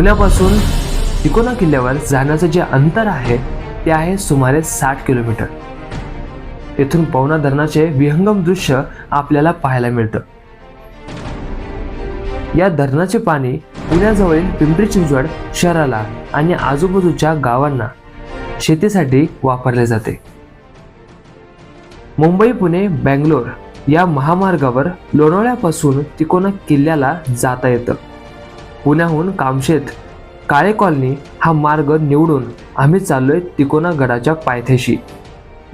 पुण्यापासून तिकोना किल्ल्यावर जाण्याचं जे अंतर आहे ते आहे सुमारे साठ किलोमीटर. येथून पवना धरणाचे विहंगम दृश्य आपल्याला पाहायला मिळतं. या धरणाचे पाणी पुण्याजवळील पिंपरी चिंचवड शहराला आणि आजूबाजूच्या गावांना शेतीसाठी वापरले जाते. मुंबई पुणे बँगलोर या महामार्गावर लोणावळ्यापासून तिकोना किल्ल्याला जाता येतं. पुण्याहून कामशेत. काळे कॉलनी हा मार्ग निवडून आम्ही चाललोय तिकोना गडाच्या पायथ्याशी.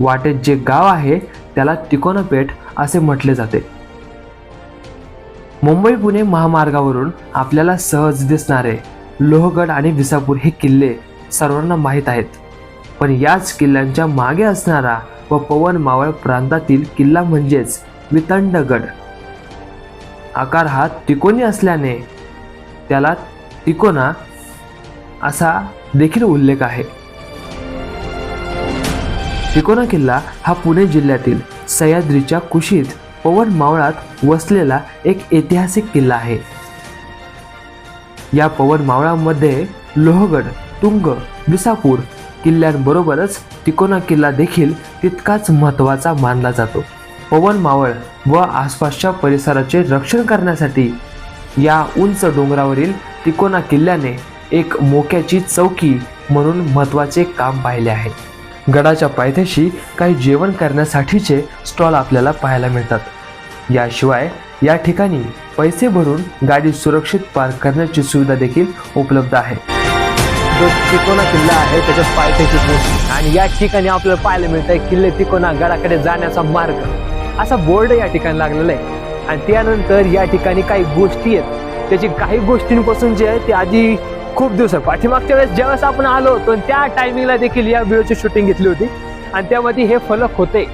वाटेत जे गाव आहे त्याला तिकोना पेठ असे म्हटले जाते. मुंबई पुणे महामार्गावरून आपल्याला सहज दिसणारे लोहगड आणि विसापूर हे किल्ले सर्वांना माहीत आहेत. पण याच किल्ल्यांच्या मागे असणारा व पवन मावळ प्रांतातील किल्ला म्हणजेच वितंडगड. आकार हा तिकोनी असल्याने त्याला तिकोना असा देखील उल्लेख आहे. तिकोना किल्ला हा पुणे जिल्ह्यातील सह्याद्रीच्या कुशीत पवन मावळात वसलेला एक ऐतिहासिक किल्ला आहे. या पवन मावळामध्ये लोहगड तुंग विसापूर किल्ल्यांबरोबरच तिकोना किल्ला देखील तितकाच महत्त्वाचा मानला जातो. पवन मावळ व आसपासच्या परिसराचे रक्षण करण्यासाठी या उंच डोंगरावरील तिकोना किल्ल्याने एक मोक्याची चौकी म्हणून महत्त्वाचे काम पाहिले आहे. गडाच्या पायथ्याशी काही जेवण करण्यासाठीचे स्टॉल आपल्याला पाहायला मिळतात. याशिवाय या ठिकाणी पैसे भरून गाडी सुरक्षित पार्क करण्याची सुविधा देखील उपलब्ध आहे. जो तिकोना किल्ला आहे त्याच्या पायथ्याची पोहोचली आणि या ठिकाणी आपल्याला पाहायला मिळत आहे किल्ले तिकोना गडाकडे जाण्याचा मार्ग. असा बोर्ड या ठिकाणी लागलेला आहे. आणि त्यानंतर या ठिकाणी काही गोष्टी आहेत. त्याची काही गोष्टींपासून जे आहे ते आधी खूप दिवस पाठीमागच्या वेळेस ज्यावेळेस आपण आलो होतो आणि त्या टायमिंगला देखील या व्हिडिओची शूटिंग घेतली होती. आणि त्यामध्ये हे फलक होते.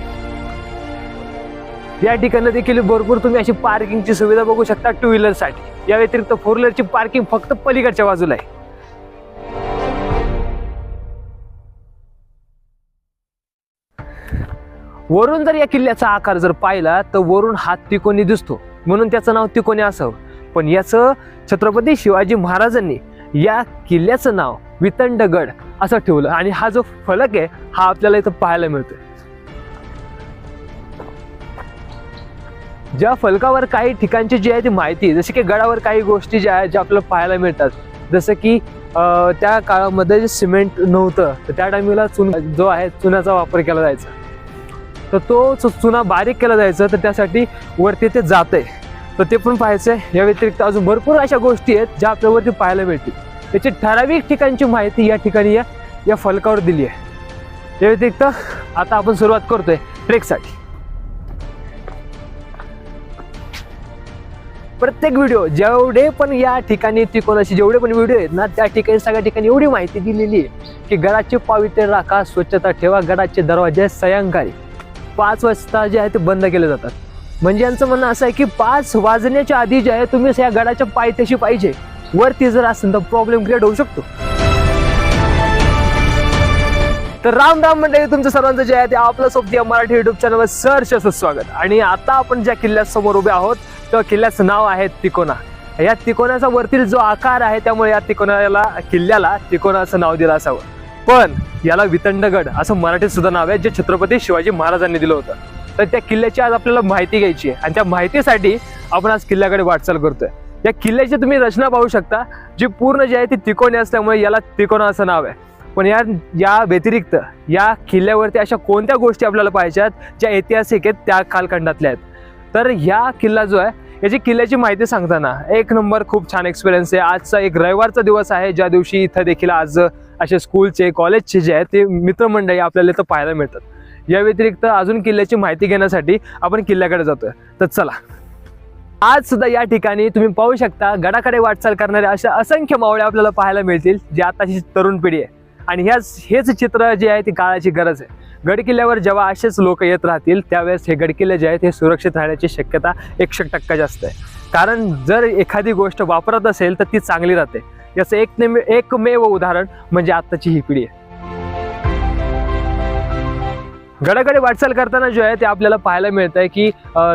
या ठिकाणी देखील भरपूर तुम्ही अशी पार्किंगची सुविधा बघू शकता टू व्हीलरसाठी या व्यतिरिक्त फोर व्हीलरची पार्किंग फक्त पलीकडच्या बाजूला आहे. वरून जर या किल्ल्याचा आकार जर पाहिला तर वरून हात तिकोनी दिसतो. म्हणून त्याचं नाव तिकोनी असावं. पण याचं छत्रपती शिवाजी महाराजांनी या किल्ल्याचं नाव वितंडगड असं ठेवलं. आणि हा जो फलक आहे हा आपल्याला इथं पाहायला मिळतोय. ज्या फलकावर काही ठिकाणची जी आहे ती माहिती जसे की गडावर काही गोष्टी ज्या आहेत ज्या आपल्याला पाहायला मिळतात. जसं की त्या काळामध्ये जे सिमेंट नव्हतं. तर त्या टायमिंगला चुन जो आहे चुन्याचा वापर केला जायचा. तर तो चुना बारीक केला जायचं तर त्यासाठी वरती ते जातंय. तर ते पण पाहायचं आहे या व्यतिरिक्त अजून भरपूर अशा गोष्टी आहेत ज्या आपल्यावरती पाहायला मिळतील. त्याची ठराविक ठिकाणची माहिती या ठिकाणी या या फलकावर दिली आहे. या व्यतिरिक्त आता आपण सुरुवात करतोय ट्रेकसाठी. प्रत्येक व्हिडिओ जेवढे पण या ठिकाणी तिकोनाशी जेवढे पण व्हिडिओ आहेत ना त्या ठिकाणी सगळ्या ठिकाणी एवढी माहिती दिलेली आहे की गडाचे पावित्र्य राखा स्वच्छता ठेवा गडाचे दरवाजे सयंकारी. पाच वाजता जे आहे ते बंद केले जातात. म्हणजे यांचं म्हणणं असं आहे की पाच वाजण्याच्या आधी जे आहे तुम्ही या गडाच्या पायथ्याशी पाहिजे. वरती जर असेल तर प्रॉब्लेम क्रिएट होऊ शकतो. तर राम राम मंडळी तुमचं सर्वांचं जे आहे ते आपलं सोबत या मराठी युट्यूब चॅनलवर सहर्ष असं स्वागत आणि आता आपण ज्या किल्ल्यासमोर उभे आहोत त्या किल्ल्याचं नाव आहे तिकोना. या तिकोनाचा वरतील जो आकार आहे त्यामुळे या तिकोनाला किल्ल्याला तिकोनाचं नाव दिलं असावं. पण याला वितंडगड असं मराठीत सुद्धा नाव आहे जे छत्रपती शिवाजी महाराजांनी दिलं होतं. तर त्या किल्ल्याची आज आपल्याला माहिती घ्यायची आहे. आणि त्या माहितीसाठी आपण आज किल्ल्याकडे वाटचाल करतोय. या किल्ल्याची तुम्ही रचना पाहू शकता जी पूर्ण जी आहे ती तिकोणी असल्यामुळे याला तिकोणा असं नाव आहे. पण या या व्यतिरिक्त या किल्ल्यावरती अशा कोणत्या गोष्टी आपल्याला पाहिजेत ज्या ऐतिहासिक आहेत त्या कालखंडातल्या आहेत. तर ह्या किल्ला जो आहे याची किल्ल्याची माहिती सांगताना एक नंबर खूप छान एक्सपिरियन्स आहे. आजचा एक रविवारचा दिवस आहे ज्या दिवशी इथं देखील आज असे स्कूलचे कॉलेजचे जे आहेत ते मित्रमंडळी आपल्याला इथं पाहायला मिळतात. या व्यतिरिक्त अजून किल्ल्याची माहिती घेण्यासाठी आपण किल्ल्याकडे जातोय. तर चला. आज सुद्धा या ठिकाणी तुम्ही पाहू शकता गडाकडे वाटचाल करणाऱ्या अशा असंख्य मावळ्या आपल्याला पाहायला मिळतील जी आताची तरुण पिढी आहे. आणि ह्याच हेच चित्र जे आहे ती काळाची गरज आहे. गड किल्ल्यावर जेव्हा असेच लोक येत राहतील त्यावेळेस हे गडकिल्ले जे आहेत हे सुरक्षित राहण्याची शक्यता एकशे टक्का जास्त आहे. कारण जर एखादी गोष्ट वापरत असेल तर ती चांगली राहते. याचं एक नेम एकमेव उदाहरण म्हणजे आत्ताची ही पिढी आहे. गडाकडे वाटचाल करताना जे आहे ते आपल्याला पाहायला मिळत आहे की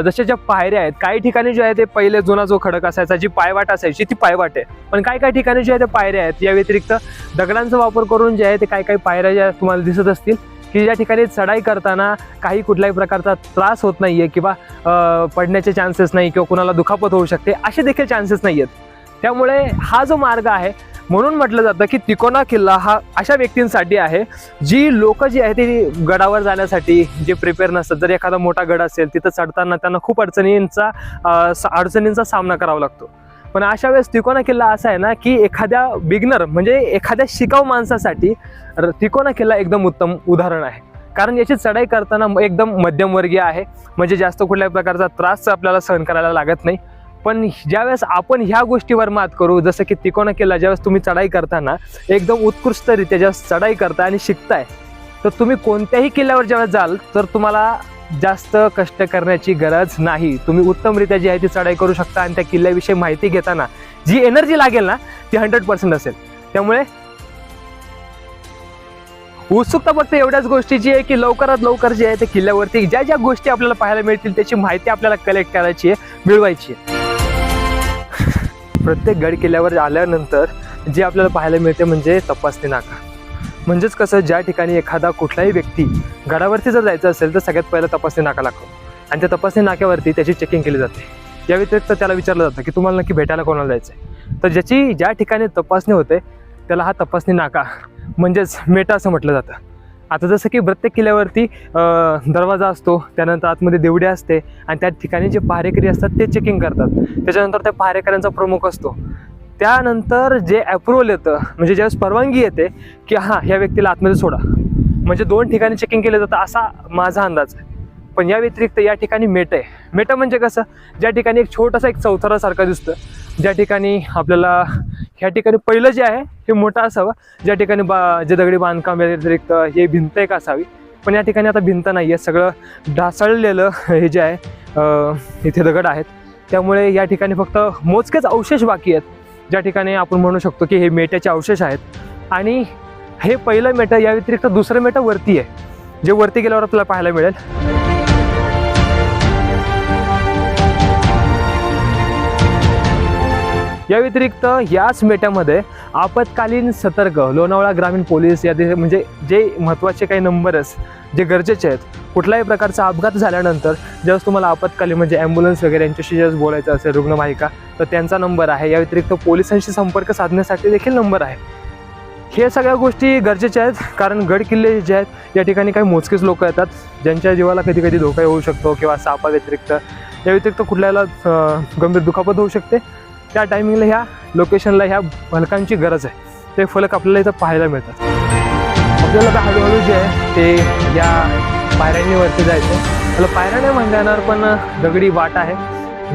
जशा ज्या पायऱ्या आहेत काही ठिकाणी जे आहे ते पहिले जुना जो खडक असायचा जी पायवाट असायची ती पायवाट आहे. पण काही काही ठिकाणी जे आहे ते पायऱ्या आहेत या व्यतिरिक्त दगडांचा वापर करून जे आहे ते काही काही पायऱ्या ज्या तुम्हाला दिसत असतील की ज्या ठिकाणी चढाई करताना काही कुठल्याही प्रकारचा त्रास होत नाहीये किंवा पडण्याचे चान्सेस नाही किंवा कुणाला दुखापत होऊ शकते असे देखील चान्सेस नाही आहेत त्यामुळे हा जो मार्ग आहे म्हणून म्हटलं जातं की तिकोना किल्ला हा अशा व्यक्तींसाठी आहे जी लोक जी आहे ती गडावर जाण्यासाठी जे प्रिपेअर नसतात. जर एखादा मोठा गड असेल तिथं चढताना त्यांना खूप अडचणींचा अडचणींचा सामना करावा लागतो. पण अशा वेळेस तिकोना किल्ला असा आहे ना की एखाद्या बिगनर म्हणजे एखाद्या शिकाऊ माणसासाठी तिकोना किल्ला एकदम उत्तम उदाहरण आहे. कारण याची चढाई करताना एकदम मध्यमवर्गीय आहे. म्हणजे जास्त कुठल्याही प्रकारचा त्रास आपल्याला सहन करायला लागत नाही. पण ज्यावेळेस आपण ह्या गोष्टीवर मात करू जसं की तिकोना किल्ला ज्यावेळेस तुम्ही चढाई करताना एकदम उत्कृष्टरित्या ज्यावेळेस चढाई करताय आणि शिकताय तर तुम्ही कोणत्याही किल्ल्यावर ज्यावेळेस जाल तर तुम्हाला जास्त कष्ट करण्याची गरज नाही. तुम्ही उत्तमरित्या जी आहे ती चढाई करू शकता आणि त्या किल्ल्याविषयी माहिती घेताना जी एनर्जी लागेल ना ती हंड्रेड पर्सेंट असेल. त्यामुळे उत्सुकता फक्त एवढ्याच गोष्टीची आहे की लवकरात लवकर जे आहे ते किल्ल्यावरती ज्या ज्या गोष्टी आपल्याला पाहायला मिळतील त्याची माहिती आपल्याला कलेक्ट करायची आहे मिळवायची आहे. प्रत्येक गड किल्ल्यावर आल्यानंतर जे आपल्याला पाहायला मिळते म्हणजे तपासणी नाका. म्हणजेच कसं ज्या ठिकाणी एखादा कुठलाही व्यक्ती गडावरती जर जायचं असेल तर सगळ्यात पहिला तपासणी नाका लागतो. आणि त्या तपासणी नाक्यावरती त्याची चेकिंग केली जाते. या व्यतिरिक्त त्याला विचारलं जातं की तुम्हाला नक्की भेटायला कोणाला जायचं आहे तर ज्याची ज्या ठिकाणी तपासणी होते त्याला हा तपासणी नाका म्हणजेच मेटा असं म्हटलं जातं. आता जसं की प्रत्येक किल्ल्यावरती दरवाजा असतो त्यानंतर आतमध्ये देवडी असते आणि त्या ठिकाणी जे पहारेकरी असतात ते चेकिंग करतात. त्याच्यानंतर त्या पहारेकऱ्यांचा प्रमुख असतो त्यानंतर जे अप्रुव्हल येतं म्हणजे ज्यावेळेस परवानगी येते की हां ह्या व्यक्तीला आतमध्ये सोडा. म्हणजे दोन ठिकाणी चेकिंग केलं जातं असा माझा अंदाज आहे. पण या व्यतिरिक्त या ठिकाणी मेट आहे. मेट म्हणजे कसं? ज्या ठिकाणी एक छोटासा एक चौथरासारखा दिसतं ज्या ठिकाणी आपल्याला ह्या ठिकाणी पहिलं जे आहे हे मोठं असावं. ज्या ठिकाणी बा जे दगडी बांधकाम व्यतिरिक्त हे भिंत एक असावी. पण या ठिकाणी आता भिंत नाही आहे सगळं ढासळलेलं हे जे आहे इथे दगड आहेत. त्यामुळे या ठिकाणी फक्त मोजकेच अवशेष बाकी आहेत. ज्या ठिकाणी आपण म्हणू शकतो की हे मेट्याचे अवशेष आहेत. आणि हे पहिलं मेटं या व्यतिरिक्त दुसरं मेटं वरती आहे. जे वरती गेल्यावर आपल्याला पाहायला मिळेल. या व्यतिरिक्त याच मेट्यामध्ये आपत्कालीन सतर्क लोणावळा ग्रामीण पोलीस या म्हणजे जे महत्त्वाचे काही नंबरच जे गरजेचे आहेत कुठल्याही प्रकारचा अपघात झाल्यानंतर ज्यावेळेस तुम्हाला आपत्कालीन म्हणजे ॲम्ब्युलन्स वगैरे यांच्याशी ज्यावेळेस बोलायचं असेल रुग्णवाहिका तर त्यांचा नंबर आहे. या व्यतिरिक्त पोलिसांशी संपर्क साधण्यासाठी देखील नंबर आहे. हे सगळ्या गोष्टी गरजेच्या आहेत कारण गड किल्ले जे आहेत या ठिकाणी काही मोजकेच लोक येतात ज्यांच्या जीवाला कधी कधी धोका होऊ शकतो किंवा सापा व्यतिरिक्त या व्यतिरिक्त कुठल्याला गंभीर दुखापत होऊ शकते. त्या टायमिंगला ह्या लोकेशनला ह्या फलकांची गरज आहे. ते फलक आपल्याला इथं पाहायला मिळतात. आपल्याला आता हळूहळू जे आहे ते या पायऱ्यांनीवरती जायचं त्याला पायऱ्या नाही म्हणता येणार पण दगडी वाट आहे.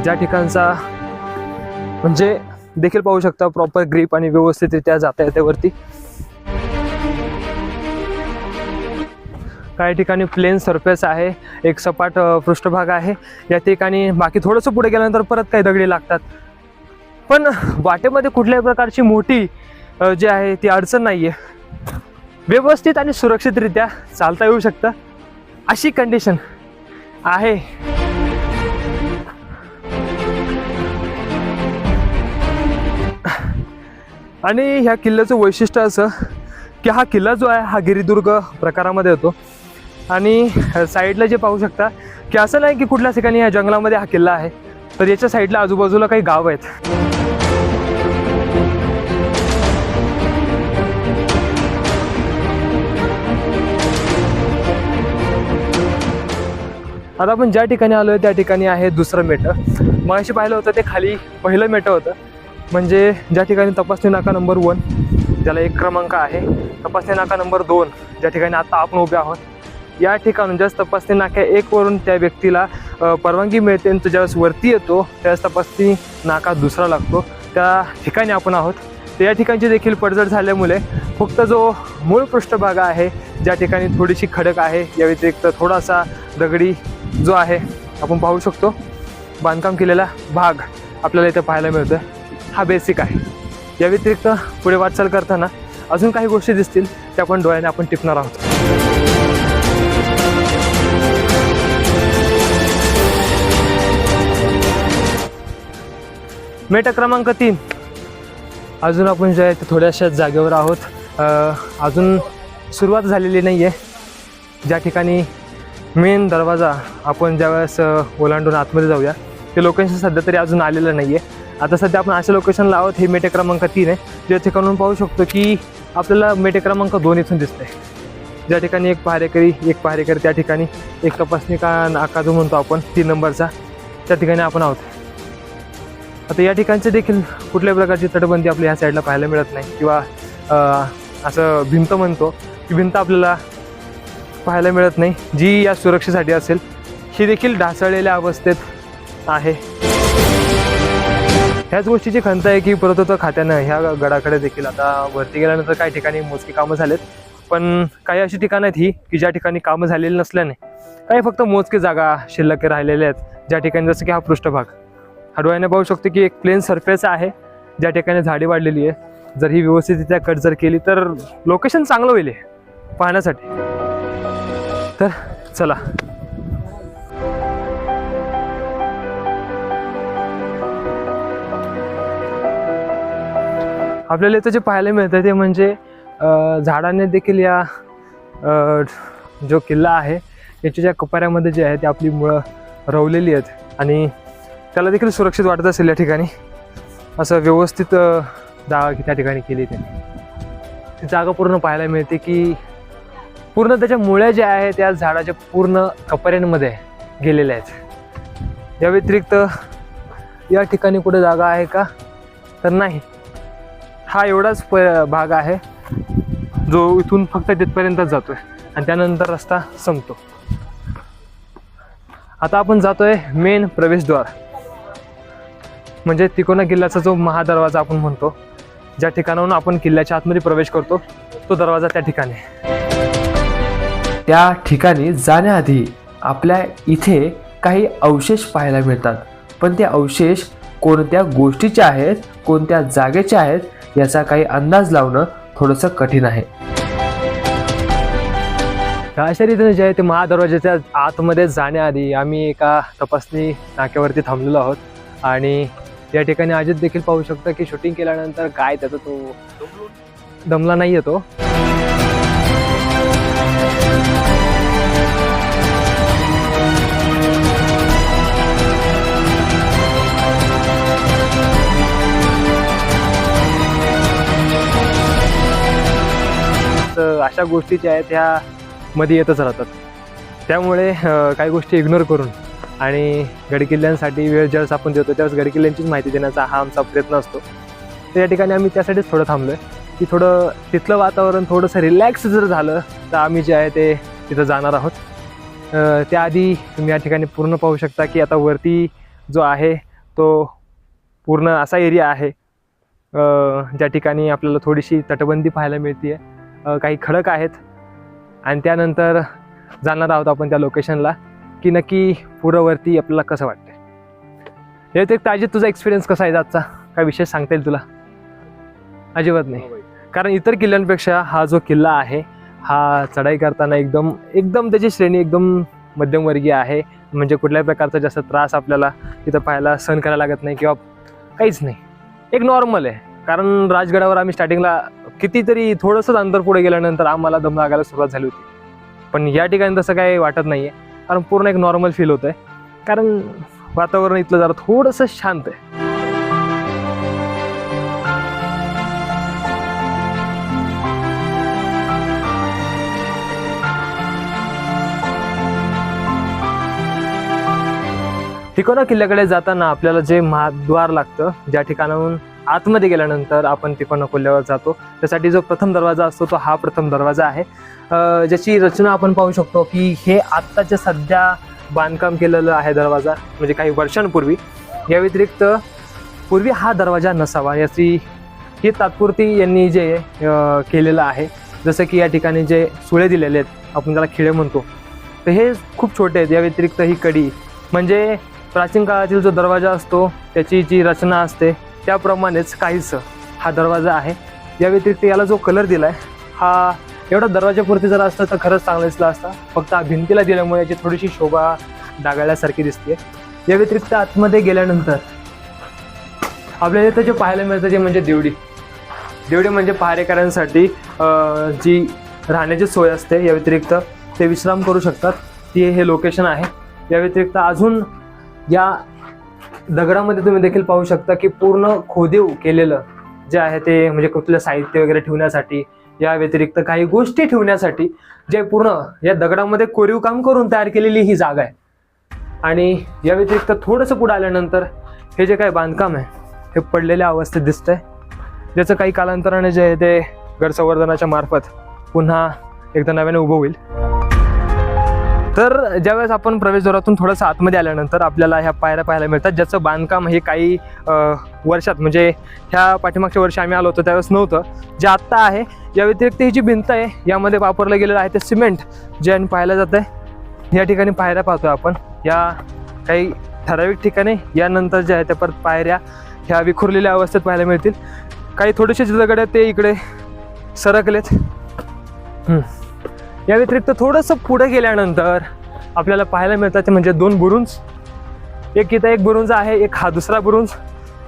ज्या ठिकाणचा म्हणजे देखील पाहू शकता प्रॉपर ग्रीप आणि व्यवस्थितरित्या जाता येते वरती. काही ठिकाणी प्लेन सरफेस आहे. एक सपाट पृष्ठभाग आहे. या ठिकाणी बाकी थोडंसं पुढे गेल्यानंतर परत काही दगडी लागतात. पण वाटेमध्ये कुठल्याही प्रकारची मोठी जी आहे ती अडचण नाही आहे व्यवस्थित आणि सुरक्षितरित्या चालता येऊ शकतं. अशी कंडिशन आहे. आणि ह्या किल्ल्याचं वैशिष्ट्य असं की हा किल्ला जो आहे हा गिरिदुर्ग प्रकारामध्ये येतो. आणि साईडला जे पाहू शकता की असं नाही की कुठल्या ठिकाणी या जंगलामध्ये हा किल्ला आहे तर याच्या साईडला आजूबाजूला काही गाव आहेत. आता आपण ज्या ठिकाणी आलो त्या ठिकाणी आहे दुसरं मेटं. मगाशी पाहिलं होतं ते खाली पहिलं मेटं होतं. म्हणजे ज्या ठिकाणी तपासणी नाका नंबर वन ज्याला एक क्रमांक आहे तपासणी नाका नंबर दोन ज्या ठिकाणी आता आपण उभे आहोत या ठिकाणून ज्यास तपासणी नाक्या एकवरून त्या व्यक्तीला परवानगी मिळते आणि तो ज्यावेळेस वरती येतो त्यावेळेस तपासणी नाका दुसरा लागतो. त्या ठिकाणी आपण आहोत. तर या ठिकाणची देखील पडझड झाल्यामुळे फक्त जो मूळ पृष्ठभाग आहे ज्या ठिकाणी थोडीशी खडक आहे या व्यतिरिक्त थोडासा दगडी जो आहे आपण पाहू शकतो बांधकाम केलेला भाग आपल्याला इथे पाहायला मिळतो हा बेसिक आहे. या व्यतिरिक्त पुढे वाटचाल करताना अजून काही गोष्टी दिसतील त्या पण डोळ्याने आपण टिपणार आहोत. मेट क्रमांक तीन. अजून आपण जे आहे ते थोड्याशा जागेवर आहोत. अजून सुरुवात झालेली नाही आहे ज्या ठिकाणी मेन दरवाजा आपण ज्यावेळेस ओलांडून आतमध्ये जाऊया ते लोकेशन सध्या तरी अजून आलेलं नाही आहे आता सध्या आपण अशा लोकेशनला आहोत हे मेटे क्रमांक तीन आहे ज्या ठिकाणून पाहू शकतो की आपल्याला मेटे क्रमांक दोन इथून दिसतंय. ज्या ठिकाणी एक पहारेकरी एक पहारेकरी त्या ठिकाणी एक तपासणी का नाका जो म्हणतो आपण तीन नंबरचा त्या ठिकाणी आपण आहोत. आता या ठिकाणचे देखील कुठल्याही प्रकारची तटबंदी आपल्या ह्या साईडला पाहायला मिळत नाही किंवा असं भिंत म्हणतो की भिंत आपल्याला पाहायला मिळत नाही. जी या सुरक्षेसाठी असेल ही देखील ढासळलेल्या अवस्थेत आहे. ह्याच गोष्टीची खंत आहे की पुरातत्व खात्यानं ह्या गडाकडे देखील आता वरती गेल्यानंतर काही ठिकाणी मोजकी कामं झालेत. पण काही अशी ठिकाणं आहेत ही की ज्या ठिकाणी कामं झालेली नसल्याने काही फक्त मोजके जागा शिल्लक राहिलेल्या आहेत. ज्या ठिकाणी जसं की हा पृष्ठभाग. हा डोळ्याने पाहू शकतो की एक प्लेन सरफेस आहे. ज्या ठिकाणी झाडी वाढलेली आहे जर ही व्यवस्थितरित्या कट जर केली तर लोकेशन चांगलं होईल पाहण्यासाठी. तर चला. आपल्याला इथं जे पाहायला मिळतं ते म्हणजे झाडाने देखील या जो किल्ला आहे याच्या ज्या कपाऱ्यामध्ये जे आहे ते आपली मुळं रवलेली आहेत. आणि त्याला देखील सुरक्षित वाटत असेल या ठिकाणी. असं व्यवस्थित अं, जागा त्या ठिकाणी केली ते जागा पूर्ण पाहायला मिळते की पूर्ण त्याच्या मुळ्या ज्या आहेत त्या झाडाच्या पूर्ण कपऱ्यांमध्ये गेलेल्या आहेत. या व्यतिरिक्त या ठिकाणी कुठे जागा आहे का? तर नाही. हा एवढाच प भाग आहे जो इथून फक्त तिथपर्यंतच जातोय. आणि त्यानंतर रस्ता संपतो. आता आपण जातोय मेन प्रवेशद्वार. म्हणजे तिकोना किल्ल्याचा जो महादरवाजा आपण म्हणतो ज्या ठिकाणाहून आपण किल्ल्याच्या आतमध्ये प्रवेश करतो तो दरवाजा त्या ठिकाणी आहे. त्या ठिकाणी जाण्याआधी आपल्या इथे काही अवशेष पाहायला मिळतात. पण ते अवशेष कोणत्या गोष्टीचे आहेत कोणत्या जागेचे आहेत याचा काही अंदाज लावणं थोडंसं कठीण आहे. अशा रीतीने जे आहे ते महादरवाजाच्या आतमध्ये जाण्याआधी आम्ही एका तपासणी नाक्यावरती थांबलेलो आहोत. आणि या ठिकाणी अजित देखील पाहू शकता की शूटिंग केल्यानंतर काय त्याचा तो दमला नाही येतो अशा गोष्टी ज्या आहेत ह्या मध्ये येतच राहतात. त्यामुळे काही गोष्टी इग्नोर करून आणि गडकिल्ल्यांसाठी वेळ ज्यावेळेस आपण देतो त्यावेळेस गडकिल्ल्यांचीच माहिती देण्याचा हा आमचा प्रयत्न असतो. तर या ठिकाणी आम्ही त्यासाठीच थोडं थांबलो आहे की थोडं तिथलं वातावरण थोडंसं रिलॅक्स जर झालं तर आम्ही जे आहे ते तिथं जाणार आहोत. त्याआधी तुम्ही या ठिकाणी पूर्ण पाहू शकता की आता वरती जो आहे तो पूर्ण असा एरिया आहे ज्या ठिकाणी आपल्याला थोडीशी तटबंदी पाहायला मिळते आहे काही खडक आहेत. आणि त्यानंतर जाणार आहोत आपण त्या लोकेशनला की नक्की पुढंवरती आपल्याला कसं वाटतं यात एक ताजी तुझा एक्सपिरियन्स कसा आहे आजचा? काय विशेष सांगता येईल तुला? अजिबात नाही. कारण इतर किल्ल्यांपेक्षा हा जो किल्ला आहे हा चढाई करताना एकदम एकदम त्याची श्रेणी एकदम मध्यमवर्गीय आहे. म्हणजे कुठल्याही प्रकारचा जास्त त्रास आपल्याला तिथं पाहायला सहन करायला लागत नाही किंवा काहीच नाही. एक नॉर्मल आहे. कारण राजगडावर आम्ही स्टार्टिंगला कितीतरी थोडंसंच अंतर पुढे गेल्यानंतर आम्हाला दम लागायला सुरुवात झाली होती. पण या ठिकाणी तसं काही वाटत नाही आहे कारण पूर्ण एक नॉर्मल फील होतं आहे कारण वातावरण इथलं जरा थोडंसं शांत आहे. तिकोना किल्ल्याकडे जाताना आपल्याला जे महाद्वार लागतं ज्या ठिकाणाहून आतमध्ये गेल्यानंतर आपण तिकोना किल्ल्यावर जातो. त्यासाठी जो प्रथम दरवाजा असतो तो हा प्रथम दरवाजा आहे. ज्याची रचना आपण पाहू शकतो की हे आत्ताच्या सध्या बांधकाम केलेलं आहे दरवाजा म्हणजे काही वर्षांपूर्वी या व्यतिरिक्त पूर्वी हा दरवाजा नसावा याची ही तात्पुरती यांनी जे केलेलं आहे जसं की या ठिकाणी जे सुळे दिलेले आहेत आपण त्याला खिळे म्हणतो तर हे खूप छोटे आहेत. या व्यतिरिक्त ही कडी म्हणजे प्राचीन काळातील जो दरवाजा असतो त्याची जी रचना असते त्याप्रमाणेच काहीच हा दरवाजा आहे. या व्यतिरिक्त याला जो कलर दिला आहे हा एवढा दरवाजापुरती जर असतं तर खरंच चांगला दिसला असता. फक्त हा भिंतीला दिल्यामुळे याची थोडीशी शोभा डागाळल्यासारखी दिसते या व्यतिरिक्त आतमध्ये गेल्यानंतर आपल्याला इथं जे पाहायला मिळतं ते म्हणजे देवडी. देवडी म्हणजे पहारेकऱ्यांसाठी जी राहण्याची सोय असते या व्यतिरिक्त ते विश्राम करू शकतात. ती हे लोकेशन आहे. या व्यतिरिक्त अजून या दगडामध्ये तुम्ही देखील पाहू शकता की पूर्ण खोदीव केलेलं जे आहे ते म्हणजे कुठलं साहित्य वगैरे ठेवण्यासाठी या व्यतिरिक्त काही गोष्टी ठेवण्यासाठी जे पूर्ण या दगडामध्ये कोरीव काम करून तयार केलेली ही जागा आहे. आणि या व्यतिरिक्त थोडंसं पुढे आल्यानंतर हे जे काही बांधकाम आहे हे पडलेल्या अवस्थेत दिसतंय. ज्याचं काही कालांतराने जे आहे ते गडसंवर्धनाच्या मार्फत पुन्हा एकदा नव्याने उभं होईल. तर ज्यावेळेस आपण प्रवेशद्वारातून थोडंसं आतमध्ये आल्यानंतर आपल्याला ह्या पायऱ्या पाहायला मिळतात ज्याचं बांधकाम हे काही वर्षात म्हणजे ह्या पाठीमागच्या वर्षी आम्ही आलो होतो त्यावेळेस नव्हतं. जे आत्ता आहे या व्यतिरिक्त ही जी भिंत आहे यामध्ये वापरलं गेलेलं आहे ते सिमेंट जे आणि पाहायला जात आहे या ठिकाणी पायऱ्या पाहतोय आपण. या काही ठराविक ठिकाणी यानंतर जे आहे त्या परत पायऱ्या ह्या विखुरलेल्या अवस्थेत पाहायला मिळतील. काही थोडेसे जे दगड आहेत ते इकडे सरकलेत. हम्म. या व्यतिरिक्त थोडंसं पुढे गेल्यानंतर आपल्याला पाहायला मिळतात ते म्हणजे दोन बुरुंज. एक इथं एक बुरुंज आहे एक हा दुसरा बुरुंज.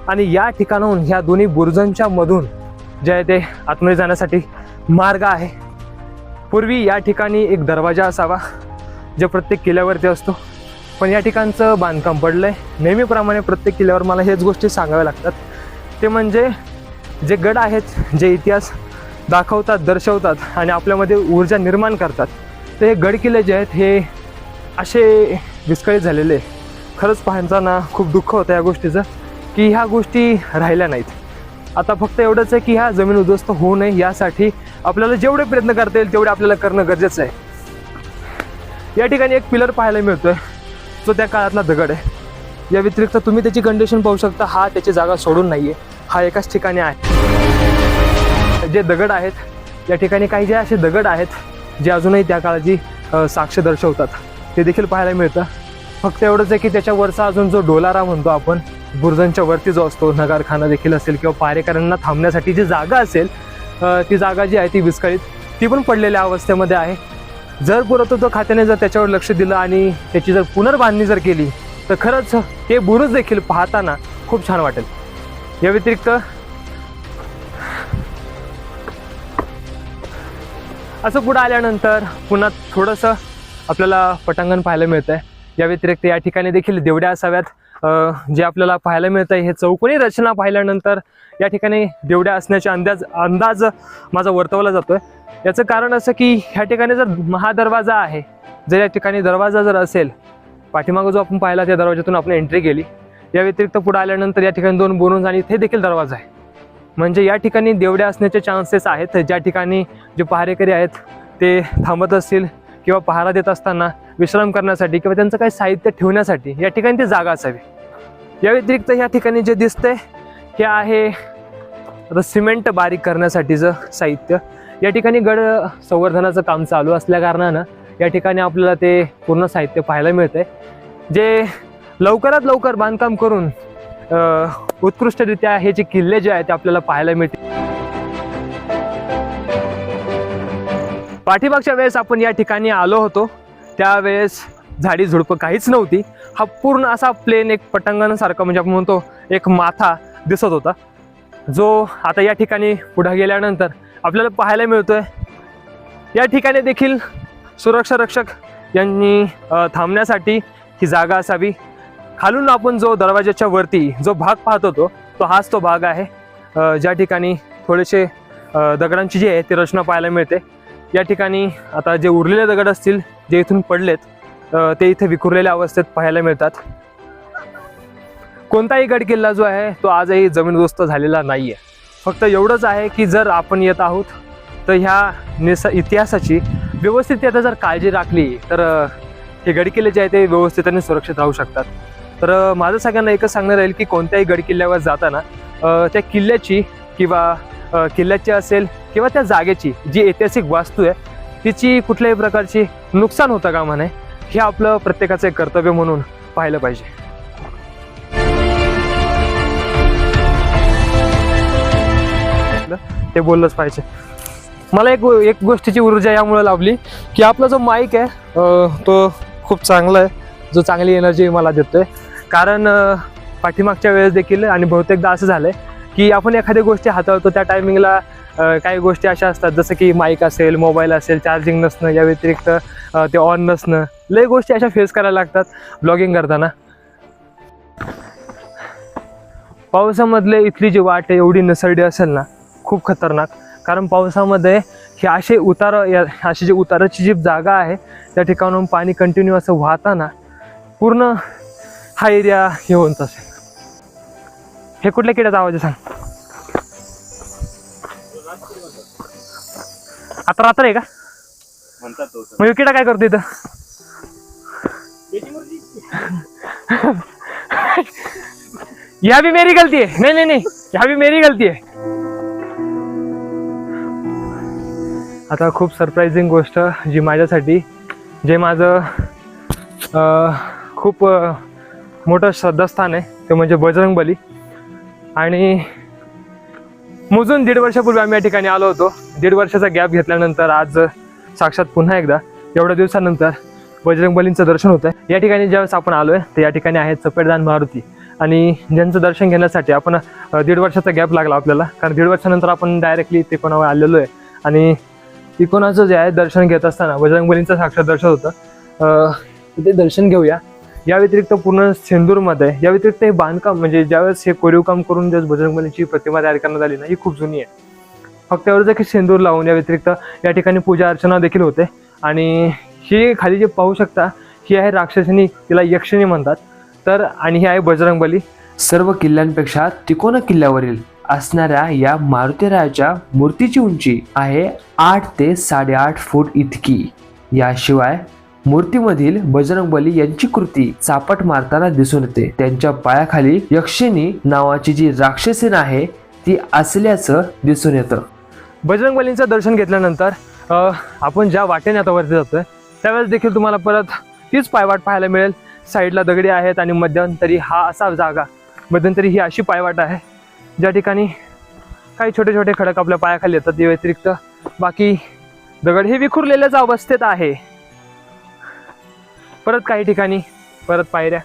आणि या ठिकाणाहून ह्या दोन्ही बुरुजांच्या मधून जे आहे ते आतमध्ये जाण्यासाठी मार्ग आहे. पूर्वी या ठिकाणी एक दरवाजा असावा जो प्रत्येक किल्ल्यावरती असतो. पण या ठिकाणचं बांधकाम पडलंय. नेहमीप्रमाणे प्रत्येक किल्ल्यावर मला हेच गोष्टी सांगाव्या लागतात. ते म्हणजे जे गड आहेत जे इतिहास दाखवतात दर्शवतात आणि आपल्यामध्ये ऊर्जा निर्माण करतात. ते हे गडकिल्ले जे आहेत हे असे विस्कळीत झालेले. खरंच पाहताना खूप दुःख होतं या गोष्टीचं की ह्या गोष्टी राहिल्या नाहीत. आता फक्त एवढंच आहे की ह्या जमीन उद्ध्वस्त होऊ नये यासाठी आपल्याला जेवढे प्रयत्न करता येईल तेवढे आपल्याला करणं गरजेचं आहे. या ठिकाणी एक पिलर पाहायला मिळतोय जो त्या काळातला दगड आहे. या व्यतिरिक्त तुम्ही त्याची कंडिशन पाहू शकता हा त्याची जागा सोडून नाही आहे हा एकाच ठिकाणी आहे. जे दगड आहेत या ठिकाणी काही जे असे दगड आहेत जे अजूनही त्या काळाची साक्ष दर्शवतात. ते देखील पाहायला मिळतं. फक्त एवढंच आहे की त्याच्यावरचा अजून जो डोलारा म्हणतो आपण बुरुजांच्या वरती जो असतो नगारखाना देखील असेल किंवा पारेकरांना थांबण्यासाठी जी जागा असेल ती जागा जी आहे ती विस्कळीत ती पण पडलेल्या अवस्थेमध्ये आहे. जर पुरातत्व खात्याने जर त्याच्यावर लक्ष दिलं आणि त्याची जर पुनर्बांधणी जर केली तर खरंच ते बुरुज देखील पाहताना खूप छान वाटेल. या व्यतिरिक्त असं पुढं आल्यानंतर पुन्हा थोडंसं आपल्याला पटांगण पाहायला मिळतं आहे या व्यतिरिक्त या ठिकाणी देखील देवड्या असाव्यात. जे आपल्याला पाहायला मिळतं आहे हे चौकोनी रचना पाहिल्यानंतर या ठिकाणी देवड्या असण्याचे अंदाज अंदाज माझा वर्तवला जातोय. याचं कारण असं की ह्या ठिकाणी जर महादरवाजा आहे जर या ठिकाणी दरवाजा जर असेल पाठीमागं जो आपण पाहिला त्या दरवाजातून आपण एंट्री केली या व्यतिरिक्त पुढे आल्यानंतर या ठिकाणी दोन बोनून आणि इथे देखील दरवाजा आहे. म्हणजे या ठिकाणी देवड्या असण्याचे चान्सेस आहेत. ज्या ठिकाणी जे पहारेकरी आहेत ते थांबत असतील किंवा पहारा देत असताना विश्राम करण्यासाठी किंवा त्यांचं काही साहित्य ठेवण्यासाठी या ठिकाणी ती जागा असावी. या व्यतिरिक्त या ठिकाणी जे दिसतंय हे आहे आता सिमेंट बारीक करण्यासाठीचं साहित्य. या ठिकाणी गड संवर्धनाचं काम चालू असल्या कारणानं या ठिकाणी आपल्याला ते पूर्ण साहित्य पाहायला मिळतंय. जे लवकरात लवकर बांधकाम करून उत्कृष्टरित्या हे जे किल्ले जे आहेत ते आपल्याला पाहायला मिळतील. पाठीमागच्या वेळेस आपण या ठिकाणी आलो होतो. त्यावेळेस झाडी झुडपं काहीच नव्हती. हा पूर्ण असा प्लेन एक पटांगणासारखा म्हणजे आपण म्हणतो एक माथा दिसत होता. जो आता या ठिकाणी पुढे गेल्यानंतर आपल्याला पाहायला मिळतोय. या ठिकाणी देखील सुरक्षा रक्षक यांनी थांबण्यासाठी ही जागा असावी. खालून आपण जो दरवाजाच्या वरती जो भाग पाहत होतो तो हाच तो भाग आहे. ज्या ठिकाणी थोडेसे दगडांची जी आहे ती रचना पाहायला मिळते. या ठिकाणी आता जे उरलेले दगड असतील जे इथून पडलेत ते इथे विखुरलेल्या अवस्थेत पाहायला मिळतात. कोणताही गड किल्ला जो आहे तो आजही जमीनदोस्त झालेला नाही आहे फक्त एवढंच आहे की जर आपण येत आहोत तर ह्या निस इतिहासाची व्यवस्थित आता जर काळजी राखली तर हे गडकिल्ले जे आहे ते व्यवस्थित आणि सुरक्षित राहू शकतात. तर माझं सगळ्यांना एकच सांगणं राहील की कोणत्याही गडकिल्ल्यावर जाताना त्या किल्ल्याची किंवा किल्ल्याची असेल किंवा त्या जागेची जी ऐतिहासिक वास्तू आहे तिची कुठल्याही प्रकारची नुकसान होतं का म्हणे हे आपलं प्रत्येकाचं एक कर्तव्य म्हणून पाहिलं पाहिजे. ते बोललंच पाहिजे. मला एक एक गोष्टीची ऊर्जा यामुळे लाभली की आपला जो माईक आहे तो खूप चांगला आहे. जो चांगली एनर्जी मला देतोय. कारण पाठीमागच्या वेळेस देखील आणि बहुतेकदा असं झालंय की आपण एखाद्या गोष्टी हाताळतो त्या टायमिंगला काही गोष्टी अशा असतात जसं की माईक असेल मोबाईल असेल चार्जिंग नसणं या व्यतिरिक्त ते ऑन नसणं लय गोष्टी अशा फेस करायला लागतात ब्लॉगिंग करताना. पावसामधले इथली जी वाट आहे एवढी नसरडी असेल ना खूप खतरनाक. कारण पावसामध्ये हे असे उतार या अशी जी उताराची जी जागा आहे त्या ठिकाणून पाणी कंटिन्यू असं वाहताना पूर्ण हा एरिया हे होत असेल हे कुठल्या किड्याचा आवाज आहे सांग. आता रात्र आहे का? म्हणतात तो मग किडा काय करतो इथं? यह भी मेरी गलती है नहीं नहीं नहीं. यह भी मेरी गलती है आता खूप सरप्राइझिंग गोष्ट जी माझ्यासाठी जे माझं खूप मोठं श्रद्धास्थान आहे. ते म्हणजे बजरंग बली. आणि मोजून दीड वर्षापूर्वी आम्ही या ठिकाणी आलो होतो. दीड वर्षाचा गॅप घेतल्यानंतर आज साक्षात पुन्हा एकदा एवढ्या दिवसानंतर बजरंग बलींचं दर्शन होतं आहे या ठिकाणी ज्यावेळेस आपण आलो आहे तर या ठिकाणी आहे चपेटदान मारुती. आणि ज्यांचं दर्शन घेण्यासाठी आपण दीड वर्षाचा गॅप लागला आपल्याला. कारण दीड वर्षानंतर आपण डायरेक्टली ते कोणावर आलेलो आहे. आणि तिकोणाचं जे आहे दर्शन घेत असताना बजरंग बलींचं साक्षात दर्शन होतं. ते दर्शन घेऊया. या व्यतिरिक्त पूर्ण सिंदूरमध्ये या व्यतिरिक्त हे बांधकाम म्हणजे ज्यावेळेस हे कोरीव काम करून ज्यावेळेस बजरंगबलीची प्रतिमा तयार करण्यात आली ना ही खूप जुनी आहे. फक्त एवढंच की सिंदूर लावून या व्यतिरिक्त या ठिकाणी पूजा अर्चना देखील होते. आणि ही खाली जे पाहू शकता ही आहे राक्षसिनी तिला यक्षिणी म्हणतात. तर आणि ही आहे बजरंगबली. सर्व किल्ल्यांपेक्षा तिकोना किल्ल्यावरील असणाऱ्या या मारुतीरायाच्या मूर्तीची उंची आहे आठ ते साडेआठ फूट इतकी. याशिवाय मूर्तीमधील बजरंगबली यांची कृती चापट मारताना दिसून येते. त्यांच्या पायाखाली यक्षिणी नावाची जी राक्षसीन आहे ती असल्याचं दिसून येतं. बजरंग बलींचं दर्शन घेतल्यानंतर आपण ज्या वाटेने आता वरती जातोय त्यावेळेस देखील तुम्हाला परत तीच पायवाट पाहायला मिळेल. साईडला दगडी आहेत आणि मध्यंतरी हा असा जागा मध्यंतरी ही अशी पायवाट आहे ज्या ठिकाणी काही छोटे छोटे खडक आपल्या पायाखाली येतात. या व्यतिरिक्त बाकी दगड हे विखुरलेल्याच अवस्थेत आहे. परत काही ठिकाणी परत पायऱ्या.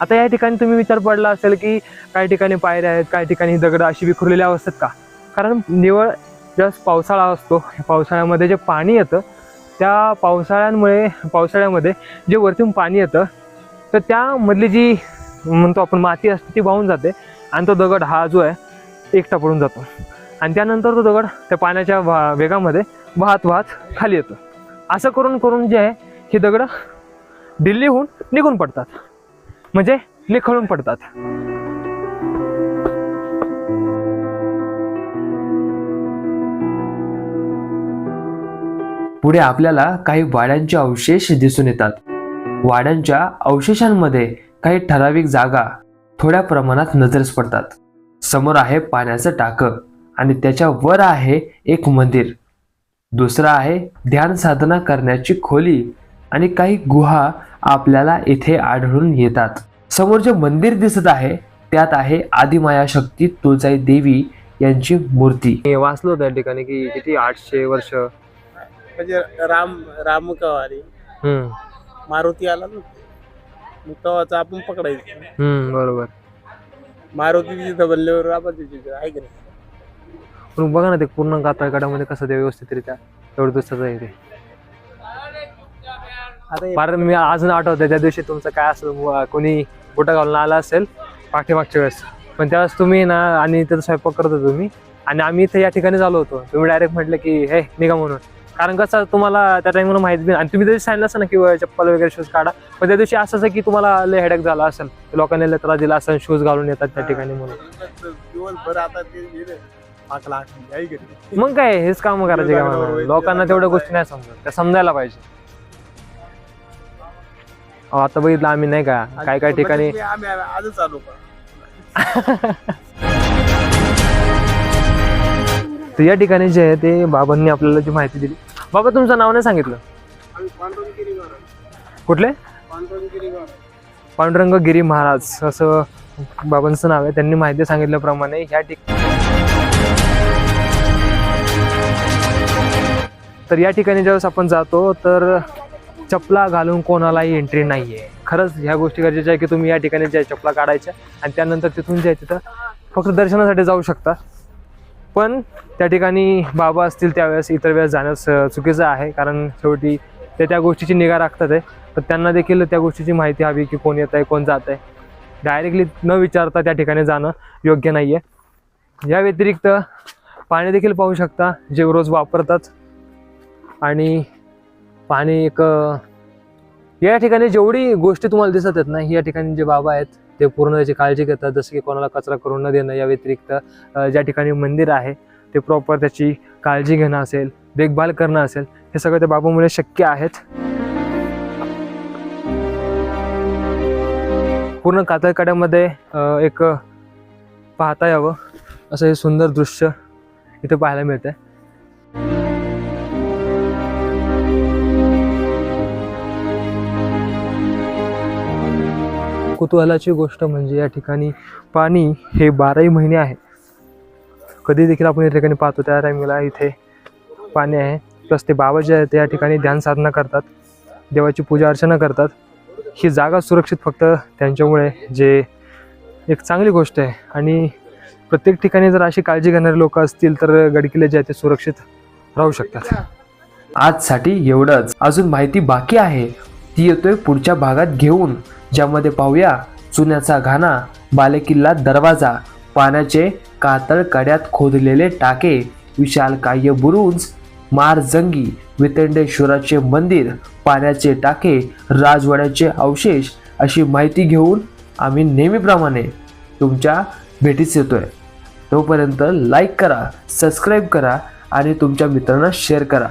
आता या ठिकाणी तुम्ही विचार पडला असेल की काही ठिकाणी पायऱ्या आहेत काही ठिकाणी दगड अशी विखुरलेल्या असतात का? कारण निवळ जस्ट पावसाळा असतो पावसाळ्यामध्ये जे पाणी येतं त्या पावसाळ्यांमुळे पावसाळ्यामध्ये जे वरतून पाणी येतं तर त्यामधली जी म्हणतो आपण माती असते ती वाहून जाते आणि तो दगड हा जो आहे एकटा पडून जातो. आणि त्यानंतर तो दगड त्या पाण्याच्या वा वेगामध्ये वाहत वाहत खाली येतो. असं करून करून जे आहे हे दगड दिल्लीहून निघून पडतात. म्हणजे निखळून पडतात. पुढे आपल्याला काही वाड्यांचे अवशेष दिसून येतात. वाड्यांच्या अवशेषांमध्ये काही ठराविक जागा थोड्या प्रमाणात नजरेस पडतात. समोर आहे पाण्याचं टाकं आणि त्याच्या वर आहे एक मंदिर. दुसरं आहे ध्यान साधना करण्याची खोली आणि काही गुहा आपल्याला इथे आढळून येतात. समोर जे मंदिर दिसत आहे. त्यात आहे आदिमाया शक्ती तुळजाई देवी यांची मूर्ती. मी वाचलो त्या ठिकाणी की किती आठशे वर्ष? म्हणजे राम रामकवारी हम्म. मारुती आला ना? मग तेव्हाच आपण पकडायचं. हम्म बरोबर. मारुती तिथं बनल्यावर आपण तिथे आहे की नाही? पण बघा ना ते पूर्ण गाताळगडामध्ये कसं ते व्यवस्थितरित्या एवढं दिसत आहे ते. कारण मी अजून आठवतंय त्या दिवशी तुमचं काय असं व- कोणी बोटा घालून आला असेल पाठीमागच्या वेळेस. पण त्यावेळेस तुम्ही ना आणि तिथं स्वयंपाक करत होतो तुम्ही आणि आम्ही इथे या ठिकाणी झालो होतो. तुम्ही डायरेक्ट म्हटलं की हे निघा म्हणून. कारण कसं तुम्हाला त्या टाइमला माहिती बी आणि तुम्ही तरी सांगितलं ना की चप्पल वगैरे शूज काढा. पण त्या दिवशी असं असं की तुम्हाला लय हेडॅक झाला असेल. लोकांनी लय त्रास दिला असेल शूज घालून येतात त्या ठिकाणी म्हणून? मग काय हेच काम करायचे का? लोकांना तेवढ्या गोष्टी नाही समजत. त्या समजायला पाहिजे. अहो, आता बघितलं आम्ही नाही का? काय काय ठिकाणी आम्ही आम्ही आजच आलो का तर या ठिकाणी जे आहे ते बाबांनी आपल्याला जी माहिती दिली. बाबा तुमचं नाव नाही सांगितलं? आम्ही कुठले? पांडुरंग गिरी महाराज. असं बाबांचं नाव आहे. त्यांनी माहिती सांगितल्याप्रमाणे ह्या ठिक तर या ठिकाणी ज्यावेळेस आपण जातो तर चपला घालून कोणालाही एंट्री नाही आहे खरंच ह्या गोष्टी गरजेच्या आहे की तुम्ही या ठिकाणी ज्या चपला काढायच्या आणि त्यानंतर तिथून जाय तिथं फक्त दर्शनासाठी जाऊ शकता. पण त्या ठिकाणी बाबा असतील त्यावेळेस इतर वेळेस जाण्यास चुकीचं आहे कारण शेवटी ते त्या गोष्टीची निगा राखतात आहे. तर त्यांना देखील त्या गोष्टीची माहिती हवी की कोण येत आहे कोण जात आहे डायरेक्टली न विचारता त्या ठिकाणी जाणं योग्य नाही आहे या व्यतिरिक्त पाणी देखील पाहू शकता जे रोज वापरतात. आणि पाणी एक या ठिकाणी जेवढी गोष्टी तुम्हाला दिसत आहेत ना या ठिकाणी जे बाबा आहेत ते पूर्ण त्याची काळजी घेतात. जसं की कोणाला कचरा करून न देणं या व्यतिरिक्त ज्या ठिकाणी मंदिर आहे ते प्रॉपर त्याची काळजी घेणं असेल देखभाल करणं असेल हे सगळं त्या बाबामुळे शक्य आहेत. पूर्ण कातळकड्यामध्ये एक पाहता यावं असं हे सुंदर दृश्य इथे पाहायला मिळतंय. कुतूहलाची गोष्ट म्हणजे या ठिकाणी पाणी हे बाराही महिने आहे. कधी देखील आपण या ठिकाणी पाहतो त्या टायमिंगला इथे पाणी आहे. प्लस ते बाबा जे आहेत ते या ठिकाणी ध्यान साधना करतात देवाची पूजा अर्चना करतात. ही जागा सुरक्षित फक्त त्यांच्यामुळे जे एक चांगली गोष्ट आहे. आणि प्रत्येक ठिकाणी जर अशी काळजी घेणारे लोक असतील तर गडकिल्ले जे आहेत ते सुरक्षित राहू शकतात. आजसाठी एवढंच. अजून माहिती बाकी आहे. ती येतोय पुढच्या भागात घेऊन. ज्यामध्ये पाहूया चुन्याचा घाणा बालेकिल्ला दरवाजा पाण्याचे कातळ कड्यात खोदलेले टाके विशाल बुरुंज बुरुज मारजंगी वितंडेश्वराचे मंदिर पाण्याचे टाके राजवाड्याचे अवशेष अशी माहिती घेऊन आम्ही नेहमीप्रमाणे तुमच्या भेटीस येतोय. तोपर्यंत लाईक करा सबस्क्राईब करा आणि तुमच्या मित्रांना शेअर करा.